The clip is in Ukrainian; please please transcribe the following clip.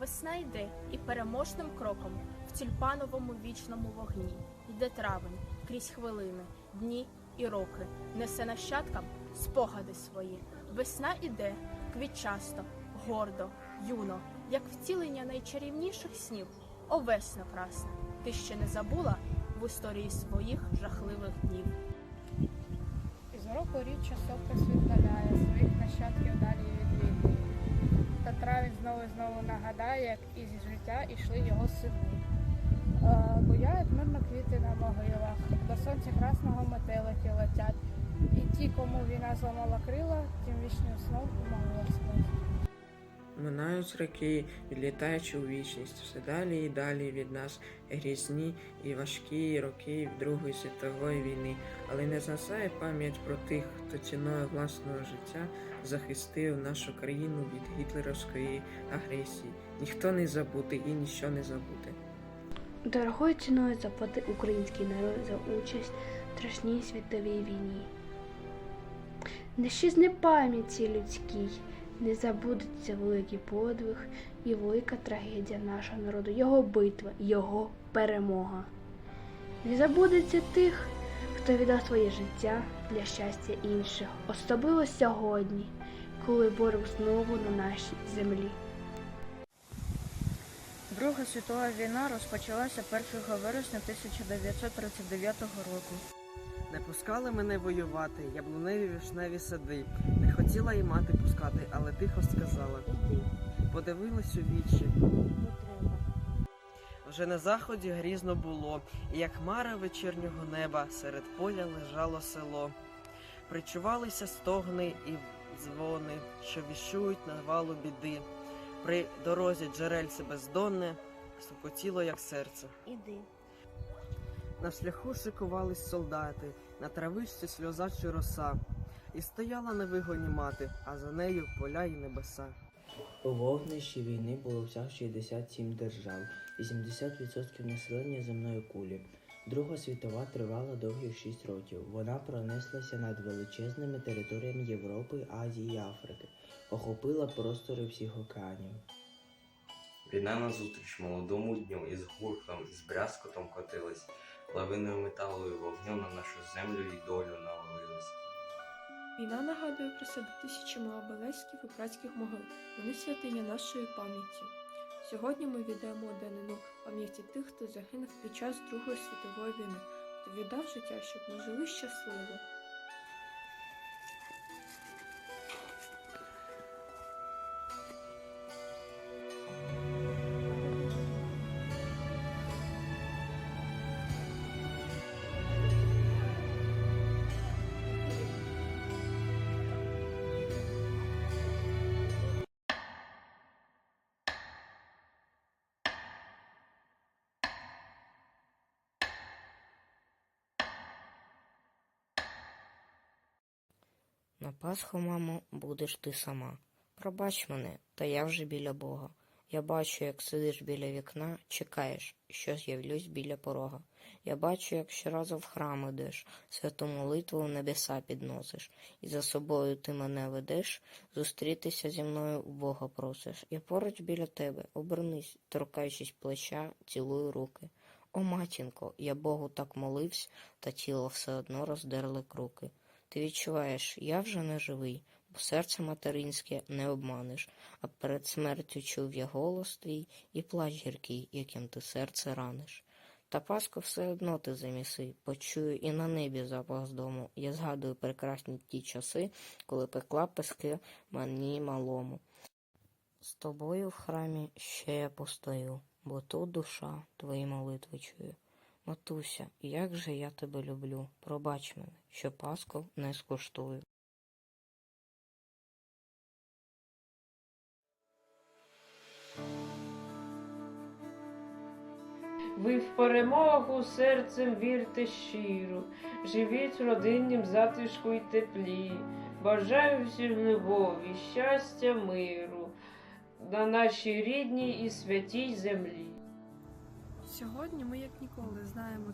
Весна йде і переможним кроком в тюльпановому вічному вогні йде травень крізь хвилини, дні і роки, несе нащадкам спогади свої. Весна іде квітчасто, гордо, юно, як втілення найчарівніших снів. О, весна красна, ти ще не забула в історії своїх жахливих днів. Із року рік часопис віддаляє своїх нащадків далі від знову і знову нагадає, як із життя йшли його сини. Е, Буяють мирно квіти на могилах, до сонця красного метелики летять. І ті, кому війна зламала крила, тим вічним сном у могилах. Минають роки, відлітаючи у вічність, все далі і далі від нас грізні і важкі роки Другої світової війни, але не згасає пам'ять про тих, хто ціною власного життя захистив нашу країну від гітлерівської агресії. Ніхто не забути і ніщо не забути. Дорогою ціною заплатив український народ за участь в страшній світовій війні. Не щезне пам'яті людській, не забудеться великий подвиг і велика трагедія нашого народу, його битва, його перемога. Не забудеться тих, хто віддав своє життя для щастя інших, особливо сьогодні, коли ворог знову на нашій землі. Друга світова війна розпочалася 1 вересня 1939 року. Не пускали мене воювати, яблуневі вишневі сади. Не хотіла і мати пускати, але тихо сказала. Подивилась у вічі. Вже на заході грізно було, і як хмара вечірнього неба серед поля лежало село. Причувалися стогни і дзвони, що віщують на валу біди. При дорозі джерельце бездонне, стукотіло, як серце. Іди. На шляху шикувались солдати, на травичці сльоза чи роса. І стояла на вигоні мати, а за нею поля й небеса. У вогнищі війни було всього 67 держав, 80% населення земної кулі. Друга світова тривала довгих 6 років. Вона пронеслася над величезними територіями Європи, Азії і Африки, охопила простори всіх океанів. Війна назустріч молодому дню із гуртом, із брязкотом котилась, лавиною металу і вогню на нашу землю і долю навалилась. Війна нагадує про себе тисячами обелесків і братських могил. Вони святиня нашої пам'яті. Сьогодні ми віддаємо данину пам'яті тих, хто загинув під час Другої світової війни, хто віддав життя, щоб ми жили щасливо. На Пасху, мамо, будеш ти сама. Пробач мене, та я вже біля Бога. Я бачу, як сидиш біля вікна, чекаєш, що з'явлюсь біля порога. Я бачу, як щоразу в храм ідеш, святу молитву в небеса підносиш, і за собою ти мене ведеш, зустрітися зі мною у Бога просиш. Я поруч біля тебе, обернись, торкаючись плеча, цілую руки. О, матінко, я Богу так молився, та тіло все одно роздерли круки. Ти відчуваєш, я вже не живий, бо серце материнське не обманеш, а перед смертю чув я голос твій і плач гіркий, яким ти серце раниш. Та Пасху все одно ти заміси, почую і на небі запах з дому. Я згадую прекрасні ті часи, коли пекла пески мені малому. З тобою в храмі ще я постою, бо тут душа твої молитви чую. Матуся, як же я тебе люблю, пробач мене, що Пасху не скуштую. Ви в перемогу серцем вірте щиро, живіть в родиннім затишку й теплі. Бажаю всім любові, щастя, миру на нашій рідній і святій землі. Сьогодні ми, як ніколи, знаємо